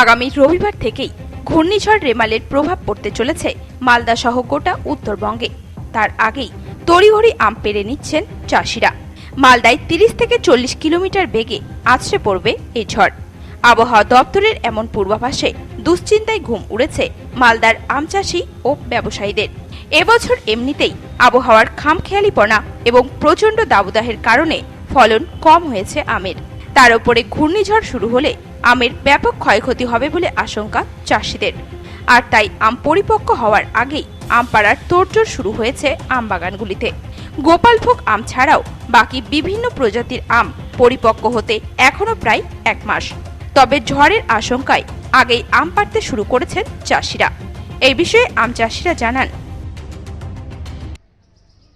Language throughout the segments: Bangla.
আগামী রবিবার থেকেই ঘূর্ণিঝড় রেমালের প্রভাব পড়তে চলেছে মালদা সহ গোটা উত্তরবঙ্গে। তার আগেই তড়িঘড়ি আম পেরে নিচ্ছেন চাষিরা। মালদায় তিরিশ থেকে চল্লিশ কিলোমিটার বেগে আছড়ে পড়বে এই ঝড়। আবহাওয়া দপ্তরের এমন পূর্বাভাসে দুশ্চিন্তায় ঘুম উড়েছে মালদার আম চাষি ও ব্যবসায়ীদের। এবছর এমনিতেই আবহাওয়ার খামখেয়ালিপনা এবং প্রচণ্ড দাবদাহের কারণে ফলন কম হয়েছে আমের। তার উপরে ঘূর্ণিঝড় শুরু হলে আমের ব্যাপক ক্ষয়ক্ষতি হবে বলে আশঙ্কা চাষিদের। আর তাই আম পরিপক্ক হওয়ার আগেই আম পাড়ার তোড়জোড় শুরু হয়েছে আম বাগানগুলিতে। গোপালভোগ আম ছাড়াও বাকি বিভিন্ন প্রজাতির আম পরিপক্ক হতে এখনও প্রায় এক মাস। তবে ঝড়ের আশঙ্কায় আগেই আম পাড়তে শুরু করেছেন চাষিরা। এই বিষয়ে আম চাষিরা জানান।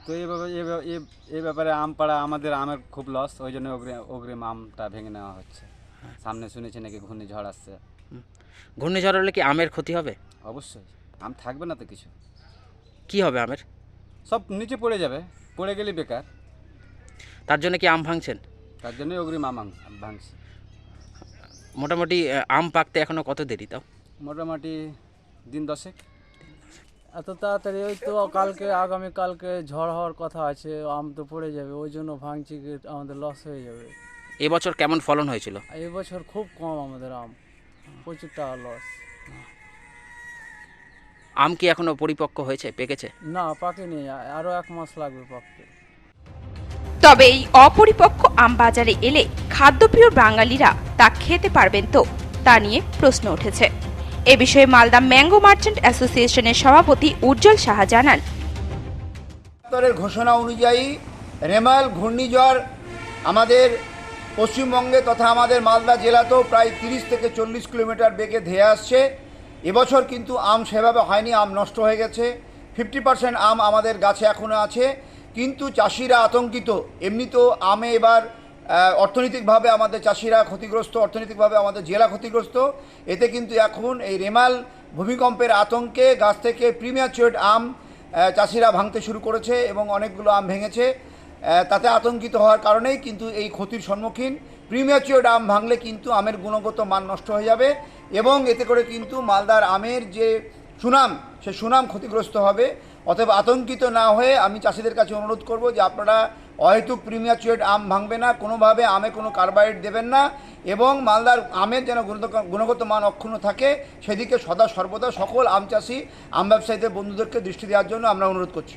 তো ব্যাপারে, এ ব্যাপারে আম পাড়া আমাদের আমের খুব লস ওই জন্য অগ্রিম অগ্রিম আমটা ভেঙে নেওয়া হচ্ছে। সামনে শুনেছি নাকি ঘূর্ণিঝড় আসছে। ঘূর্ণিঝড় হলে কি আমের ক্ষতি হবে? অবশ্যই। আম থাকবে না তো কিছু। কি হবে আমের? সব নিচে পড়ে যাবে। পড়ে গেলে বেকার। তার জন্য কি আম ভাঙছেন? তার জন্যই অগ্রিম আম আম- ভাঙছি। মোটামুটি আম পাকতে এখনও কত দেরি তাও? মোটামুটি দিন দশেক। এত তাড়াতাড়ি ওই তো কালকে আগামী কালকে ঝড় হওয়ার কথা আছে আম তো পড়ে যাবে ওই জন্য ভাঙছি কি আমাদের লস হয়ে যাবে। এবছর কেমন ফলন হয়েছিল? এবছর খুব কম আমাদের আম। প্রচুর টাকা লস আম কি এখনও পরিপক্ক হয়েছে পেকেছে? না পাকেনি। আরও এক মাস লাগবে পাকতে। তবে এই অপরিপক্ক আম বাজারে এলে খাদ্যপ্রিয় বাঙালিরা তা খেতে পারবেন তো তা নিয়ে প্রশ্ন উঠেছে। এ বিষয়ে মালদা ম্যাঙ্গো মার্চেন্ট অ্যাসোসিয়েশনের সভাপতি উজ্জ্বল সাহা জানান। দপ্তরের ঘোষণা অনুযায়ী রেমাল ঘূর্ণিঝড় আমাদের পশ্চিমবঙ্গে তথা আমাদের মালদা জেলাতেও প্রায় তিরিশ থেকে চল্লিশ কিলোমিটার বেগে ধেয়ে আসছে। এবছর কিন্তু আম সেভাবে হয়নি, আম নষ্ট হয়ে গেছে। ফিফটি পার্সেন্ট আম আমাদের গাছে এখনও আছে। কিন্তু চাষিরা আতঙ্কিত। এমনিতেও আমে এবার অর্থনৈতিকভাবে আমাদের চাষিরা ক্ষতিগ্রস্ত, অর্থনৈতিকভাবে আমাদের জেলা ক্ষতিগ্রস্ত। এতে কিন্তু এখন এই রেমাল ভূমিকম্পের আতঙ্কে গাছ থেকে প্রিমিয়ার আম চাষিরা ভাঙতে শুরু করেছে এবং অনেকগুলো আম ভেঙেছে। তাতে আতঙ্কিত হওয়ার কারণেই কিন্তু এই ক্ষতির সম্মুখীন। প্রিমিয়াচিওর আম ভাঙলে কিন্তু আমের গুণগত মান নষ্ট হয়ে যাবে এবং এতে করে কিন্তু মালদার আমের যে সুনাম, সে সুনাম ক্ষতিগ্রস্ত হবে। অতএব আতঙ্কিত না হয়ে আমি চাষিদের কাছে অনুরোধ করব যে আপনারা অহেতুক প্রিমিয়াচিওর আম ভাঙবে না, কোনোভাবে আমে কোনো কার্বাইড দেবেন না এবং মালদার আমের যেন গুণগত মান অক্ষুণ্ণ থাকে, সেদিকে সদা সর্বদা সকল আম চাষি, আম ব্যবসায়ীদের বন্ধুদেরকে দৃষ্টি দেওয়ার জন্য আমরা অনুরোধ করছি।